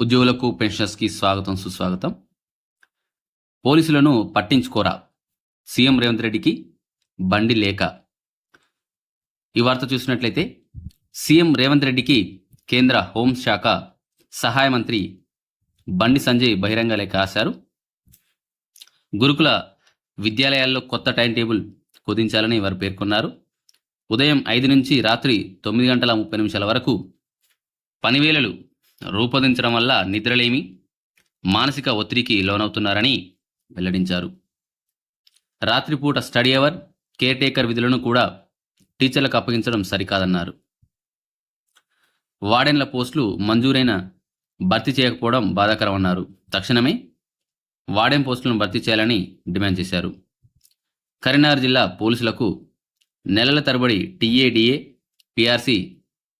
ఉద్యోగులకు పెన్షనర్స్కి స్వాగతం సుస్వాగతం. పోలీసులను పట్టించుకోరా? సీఎం రేవంత్ రెడ్డికి బండి లేక. ఈ వార్త చూసినట్లయితే సీఎం రేవంత్ రెడ్డికి కేంద్ర హోంశాఖ సహాయ మంత్రి బండి సంజయ్ బహిరంగ లేఖ రాశారు. గురుకుల విద్యాలయాల్లో కొత్త టైం టేబుల్ కుదించాలని వారు పేర్కొన్నారు. ఉదయం ఐదు నుంచి రాత్రి తొమ్మిది గంటల ముప్పై నిమిషాల వరకు పనివేళలు రూపొందించడం వల్ల నిద్రలేమి మానసిక ఒత్తిడికి లోనవుతున్నారని వెల్లడించారు. రాత్రిపూట స్టడీ అవర్ కేర్ టేకర్ విధులను కూడా టీచర్లకు అప్పగించడం సరికాదన్నారు. వార్డెన్ల పోస్టులు మంజూరైన భర్తీ చేయకపోవడం బాధాకరమన్నారు. తక్షణమే వార్డెన్ పోస్టులను భర్తీ చేయాలని డిమాండ్ చేశారు. కరీంనగర్ జిల్లా పోలీసులకు నెలల తరబడి TA DA PRC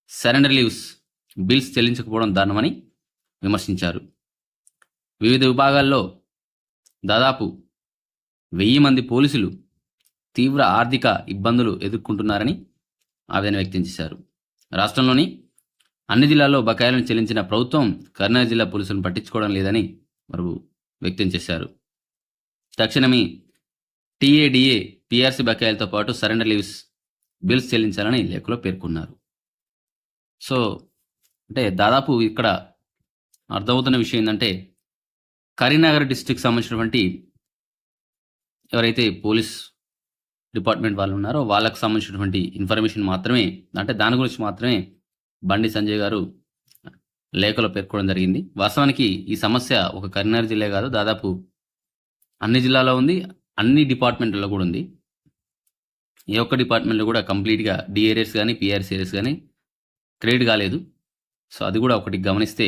surrender leaves bills చెల్లించకపోవడం దారుణమని విమర్శించారు. వివిధ విభాగాల్లో దాదాపు వెయ్యి మంది పోలీసులు తీవ్ర ఆర్థిక ఇబ్బందులు ఎదుర్కొంటున్నారని ఆవేదన వ్యక్తం చేశారు. రాష్ట్రంలోని అన్ని జిల్లాల్లో బకాయిలను చెల్లించిన ప్రభుత్వం కర్నూలు జిల్లా పోలీసులను పట్టించుకోవడం లేదని వారు వ్యక్తం చేశారు. తక్షణమే టీఏడిఏ పిఆర్సీ బకాయిలతో పాటు సరెండర్ లీవ్స్ బిల్స్ చెల్లించాలని లేఖలో పేర్కొన్నారు. సో అంటే దాదాపు ఇక్కడ అర్థమవుతున్న విషయం ఏంటంటే కరీంనగర్ డిస్టిక్ సంబంధించినటువంటి ఎవరైతే పోలీస్ డిపార్ట్మెంట్ వాళ్ళు ఉన్నారో వాళ్ళకు సంబంధించినటువంటి ఇన్ఫర్మేషన్ మాత్రమే అంటే దాని గురించి మాత్రమే బండి సంజయ్ గారు లేఖలో పేర్కొనడం జరిగింది. వాస్తవానికి ఈ సమస్య ఒక కరీంనగర్ జిల్లా కాదు దాదాపు అన్ని జిల్లాలో ఉంది అన్ని డిపార్ట్మెంట్లలో కూడా ఉంది. ఏ ఒక్క డిపార్ట్మెంట్లో కూడా కంప్లీట్గా డిఆర్ఎస్ కానీ పిఆర్సీ కానీ క్రియేట్ కాలేదు. సో అది కూడా ఒకటి గమనిస్తే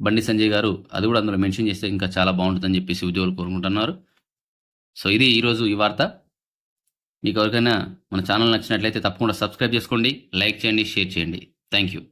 బండి సంజయ్ గారు అది కూడా అందులో మెన్షన్ చేస్తే ఇంకా చాలా బాగుంటుందని చెప్పేసి ఉద్యోగులు కోరుకుంటున్నారు. సో ఇది ఈరోజు ఈ వార్త. మీకు ఎవరికైనా మన ఛానల్ నచ్చినట్లయితే తప్పకుండా సబ్స్క్రైబ్ చేసుకోండి లైక్ చేయండి షేర్ చేయండి. Thank you.